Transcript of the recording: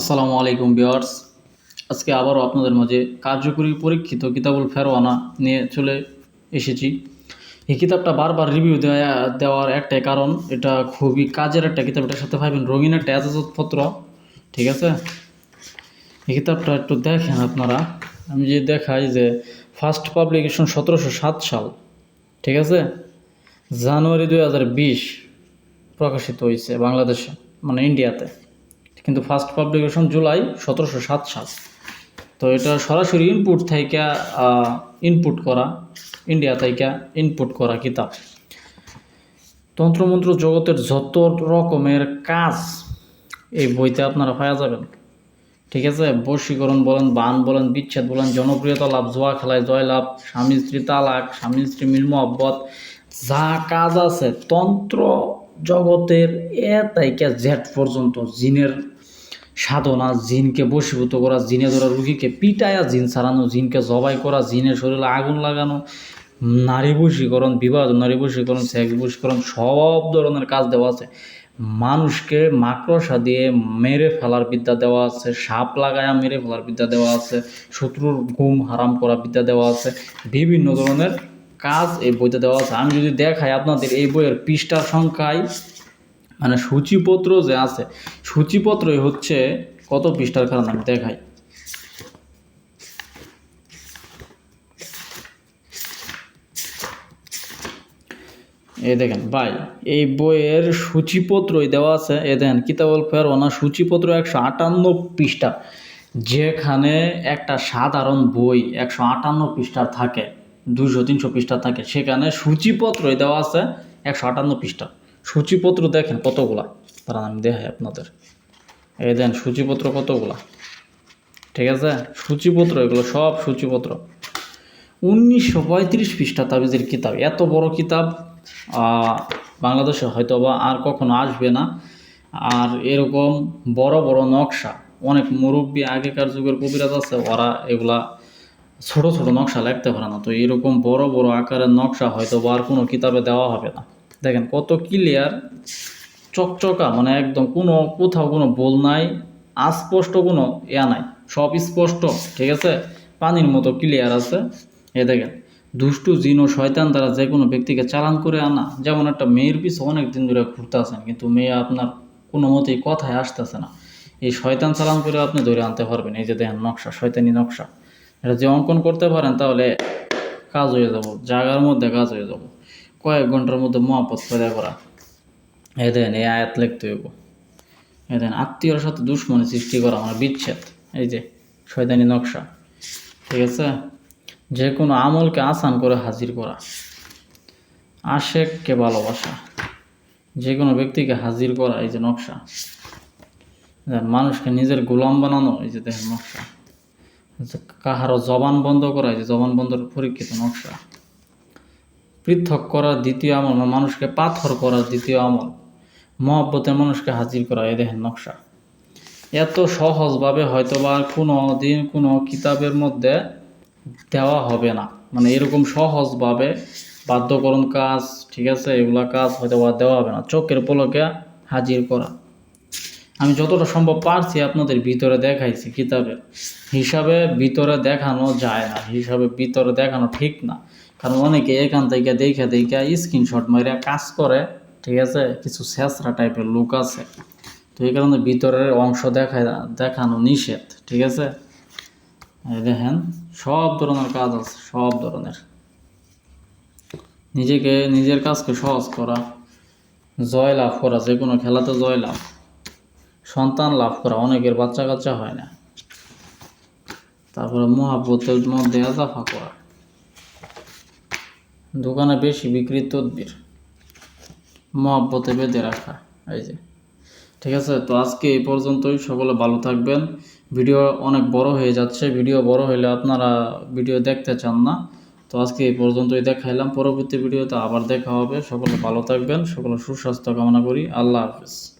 আসসালামু আলাইকুম বিয়ার্স আজকে আবারও আপনাদের মাঝে কার্যকরী পরীক্ষিত কিতাবুল ফেরোয়ানা নিয়ে চলে এসেছি। এই কিতাবটা বারবার রিভিউ দেওয়া দেওয়ার একটাই কারণ, এটা খুবই কাজের একটা কিতাব, এটার সাথে পাবেন রঙিন একটা এজাজতপত্র, ঠিক আছে? এই কিতাবটা একটু দেখেন আপনারা। আমি যে দেখাই যে ফার্স্ট পাবলিকেশন সতেরোশো সাত সাল, ঠিক আছে? জানুয়ারি দুই হাজার বিশ প্রকাশিত হয়েছে বাংলাদেশে মানে ইন্ডিয়াতে কিন্তু ফার্স্ট পাবলিকেশন জুলাই সতেরোশো সাত সাল। তো এটা সরাসরি ইনপুট থেকে ইনপুট করা ইন্ডিয়া থেকে ইনপুট করা কিতাব। তন্ত্রমন্ত্র জগতের যত রকমের কাজ এই বইতে আপনারা পাওয়া যাবেন। ঠিক আছে? বশীকরণ বলেন, বান বলেন, বিচ্ছেদ বলেন, জনপ্রিয়তা লাভ, জোয়া খেলায় জয়লাভ স্বামী স্ত্রী তালাক, স্বামী স্ত্রী মিল মহব্বত, যা কাজ আছে তন্ত্র জগতের এ তাইকে জেট পর্যন্ত, জিনের সাধনা, জিনকে বশীভূত করা, জিনে ধরা রুগীকে পিটায়া, জিন ছাড়ানো, জিনকে জবাই করা, জিনের শরীরে আগুন লাগানো, নারী বশীকরণ বিবাহ নারী বশীকরণ, সেক্স বশীকরণ, সব ধরনের কাজ দেওয়া আছে। মানুষকে মাকড়সা দিয়ে মেরে ফেলার বিদ্যা দেওয়া আছে, সাপ লাগায়া মেরে ফেলার বিদ্যা দেওয়া আছে, শত্রুর ঘুম হারাম করা বিদ্যা দেওয়া আছে, বিভিন্ন ধরনের কাজ এই বইতে দেওয়া আছে। আমি যদি দেখাই আপনাদের এই বইয়ের পৃষ্ঠার সংখ্যায় মানে সূচিপত্র যে আছে, সূচিপত্রই হচ্ছে কত পৃষ্ঠার কারণ আমি দেখাই। এই দেখেন ভাই, এই বইয়ের সূচিপত্রই দেওয়া আছে এ দেখেন কিতাবল ফেরোনা সূচিপত্র একশো আটান্ন পৃষ্ঠা, যেখানে একটা সাধারণ বই একশো আটান্ন পৃষ্ঠার থাকে, দুশো তিনশো পৃষ্ঠা থাকে, সেখানে সূচিপত্রই দেওয়া আছে একশো আটান্ন পৃষ্ঠা। সূচিপত্র দেখেন কতগুলা? তারা আমি দেখাই আপনাদের। এই দেন সূচিপত্র কতগুলা? ঠিক আছে? সূচিপত্র, এগুলো সব সূচিপত্র। উনিশশো পঁয়ত্রিশ পৃষ্ঠা তাবিজের কিতাব। এত বড় কিতাব বাংলাদেশে হয়তো বা আর কখনো আসবে না। আর এরকম বড় বড় নকশা, অনেক মুরব্বী আগেকার যুগের কবিরাজ আছে, ওরা এগুলা ছোট ছোট নকশা লিখতে পারে না। তো এরকম বড় বড় আকারের নকশা হয়তো বা আর কোনো কিতাবে দেওয়া হবে না। দেখেন কত ক্লিয়ার চকচকা মানে একদম কোনো কোথাও কোনো বল নাই, আস্পষ্ট কোনো ইয়া নাই, সব স্পষ্ট, ঠিক আছে? পানির মতো ক্লিয়ার আছে। এ দেখেন, দুষ্টু, জিন ও শয়তান দ্বারা যে কোনো ব্যক্তিকে চালান করে আনা, যেমন একটা মেয়ের পিছু অনেক দিন ধরে ঘুরতে আসেন, কিন্তু মেয়ে আপনার কোনো মতেই কথায় আসতেছে না। এই শয়তান চালান করে আপনি ধরে আনতে পারবেন, এই যে দেখেন নকশা, শয়তানি নকশা। এটা যে অঙ্কন করতে পারেন, তাহলে কাজ হয়ে যাব, জায়গার মধ্যে কাজ হয়ে যাব। কয়েক ঘণ্টার মধ্যে মহাপত পয়দা করা এই দেন এই আয়াত লিখতে হইব। এই দেন আত্মীয়র সাথে দুশ্মনী সৃষ্টি করা মানে বিচ্ছেদ। এই যে, শয়তানি নকশা। ঠিক আছে? যে কোনো আমলকে আসান করে হাজির করা। আশেককে ভালোবাসা। যে কোনো ব্যক্তিকে হাজির করা, এই যে নকশা। মানুষকে নিজের গোলাম বানানো, এই যে দেখেন নকশা। কাহারও জবান বন্ধ করা, এই যে জবান বন্ধর পরীক্ষিত নকশা। পৃথক করার দ্বিতীয় আমল মানে মানুষকে পাথর করার দ্বিতীয় আমল, মহব্বতের মানুষকে হাজির করা এই দেখেন নকশা। এত সহজভাবে হয়তো বা কোনো দিন কোনো কিতাবের মধ্যে দেওয়া হবে না। মানে এরকম সহজভাবে বাধ্যকরণ কাজ, ঠিক আছে, এগুলা কাজ হয়তো বা দেওয়া হবে না। চোখের পলকে হাজির করা। আমি যতটা সম্ভব পারছি আপনাদের ভিতরে দেখাইছি কিতাবে। হিসাবে ভিতরে দেখানো যায় না, হিসাবে ভিতরে দেখানো ঠিক না। কারণ অনেকে এখান থেকে দেখে দেখে স্ক্রিনশট মারে কাজ করে, ঠিক আছে? কিছু শেষরা টাইপের লোক আছে। তো এই কারণে ভিতরের অংশ দেখা, দেখানো নিষেধ, ঠিক আছে? দেখেন, সব ধরনের কাজ আছে, সব ধরনের। নিজেকে, নিজের কাজকে সহজ করা জয় লাভ করা, যে কোনো খেলাতে জয় লাভ সন্তান লাভ করা, অনেকের বাচ্চা কাচ্চা হয় না। তারপরে মহাব্বতের মধ্যে এজাফা করা। দোকানে বেশি বিক্রি তদবির। মহাব্বতে বেঁধে রাখা, এই যে। ঠিক আছে, তো আজকে এই পর্যন্তই। সকলে ভালো থাকবেন। ভিডিও অনেক বড় হয়ে যাচ্ছে। ভিডিও বড় হলে আপনারা ভিডিও দেখতে চান না। তো আজকে এই পর্যন্তই দেখাইলাম। পরবর্তী ভিডিওতে আবার দেখা হবে। সকলে ভালো থাকবেন। সকলে সুস্বাস্থ্য কামনা করি। আল্লাহ হাফিজ।